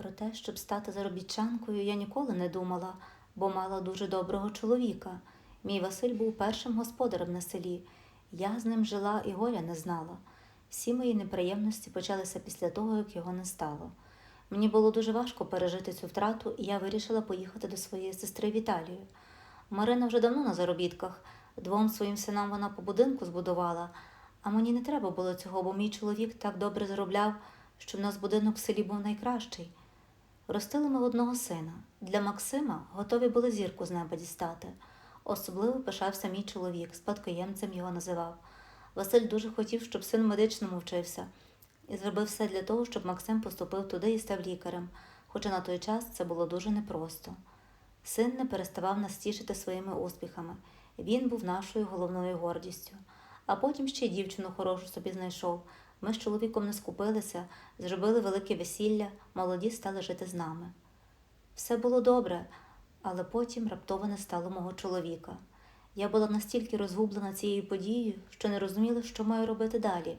Про те, щоб стати заробітчанкою, я ніколи не думала, бо мала дуже доброго чоловіка. Мій Василь був першим господарем на селі. Я з ним жила і горя не знала. Всі мої неприємності почалися після того, як його не стало. Мені було дуже важко пережити цю втрату, і я вирішила поїхати до своєї сестри в Італію. Марина вже давно на заробітках. Двом своїм синам вона по будинку збудувала, а мені не треба було цього, бо мій чоловік так добре заробляв, що в нас будинок в селі був найкращий. Ростили ми одного сина. Для Максима готові були зірку з неба дістати. Особливо пишався мій чоловік, спадкоємцем його називав. Василь дуже хотів, щоб син медичному вчився, і зробив все для того, щоб Максим поступив туди і став лікарем, хоча на той час це було дуже непросто. Син не переставав нас тішити своїми успіхами. Він був нашою головною гордістю. А потім ще й дівчину хорошу собі знайшов. Ми з чоловіком не скупилися, зробили велике весілля, молоді стали жити з нами. Все було добре, але потім раптово не стало мого чоловіка. Я була настільки розгублена цією подією, що не розуміла, що маю робити далі.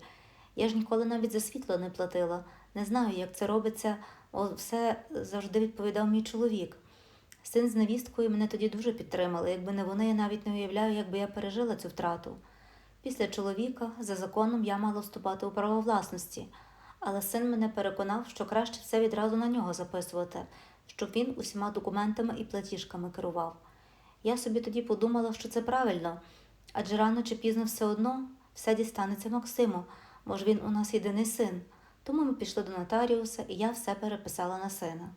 Я ж ніколи навіть за світло не платила, не знаю, як це робиться, все завжди відповідав мій чоловік. Син з невісткою мене тоді дуже підтримали. Якби не вони, я навіть не уявляю, як би я пережила цю втрату. Після чоловіка за законом я мала вступати у право власності, але син мене переконав, що краще все відразу на нього записувати, щоб він усіма документами і платіжками керував. Я собі тоді подумала, що це правильно, адже рано чи пізно все одно все дістанеться Максиму, може він у нас єдиний син. Тому ми пішли до нотаріуса, і я все переписала на сина.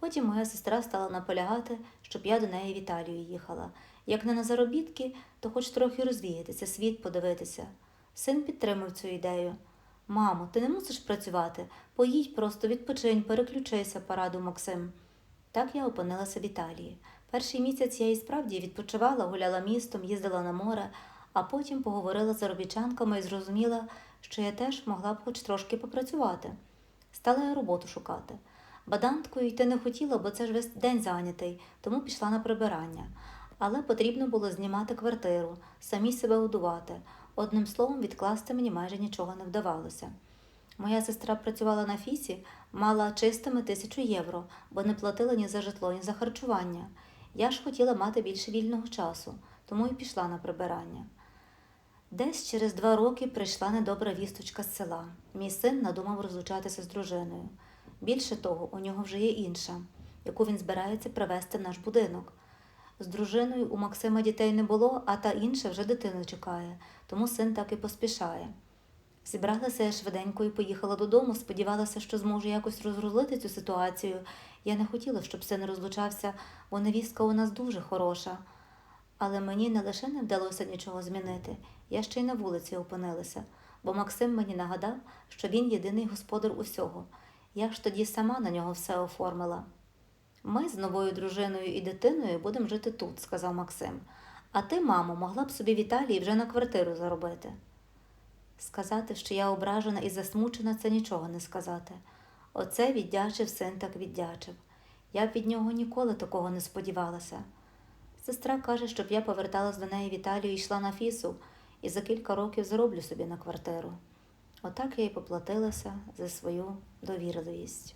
Потім моя сестра стала наполягати, щоб я до неї в Італію їхала. Як не на заробітки, то хоч трохи розвіятися, світ подивитися. Син підтримав цю ідею. Мамо, ти не мусиш працювати, поїдь просто, відпочинь, переключися, порадив Максим. Так я опинилася в Італії. Перший місяць я і справді відпочивала, гуляла містом, їздила на море, а потім поговорила з заробітчанками і зрозуміла, що я теж могла б хоч трошки попрацювати. Стала я роботу шукати. Баданткою йти не хотіла, бо це ж весь день зайнятий, тому пішла на прибирання. Але потрібно було знімати квартиру, самі себе годувати. Одним словом, відкласти мені майже нічого не вдавалося. Моя сестра працювала на фісі, мала чистими тисячу євро, бо не платила ні за житло, ні за харчування. Я ж хотіла мати більше вільного часу, тому і пішла на прибирання. Десь через два роки прийшла недобра вісточка з села. Мій син надумав розлучатися з дружиною. Більше того, у нього вже є інша, яку він збирається привезти в наш будинок. З дружиною у Максима дітей не було, а та інша вже дитину чекає, тому син так і поспішає. Зібралася я швиденько і поїхала додому, сподівалася, що зможу якось розрулити цю ситуацію. Я не хотіла, щоб син розлучався, бо невістка у нас дуже хороша. Але мені не лише не вдалося нічого змінити, я ще й на вулиці опинилася, бо Максим мені нагадав, що він єдиний господар усього. Я ж тоді сама на нього все оформила. Ми з новою дружиною і дитиною будемо жити тут, сказав Максим. А ти, мамо, могла б собі в Італії вже на квартиру заробити. Сказати, що я ображена і засмучена, це нічого не сказати. Оце віддячив син так віддячив. Я б від нього ніколи такого не сподівалася. Сестра каже, щоб я поверталась до неї в Італію і йшла на фісу, і за кілька років зароблю собі на квартиру. Отак я й поплатилася за свою довірливість.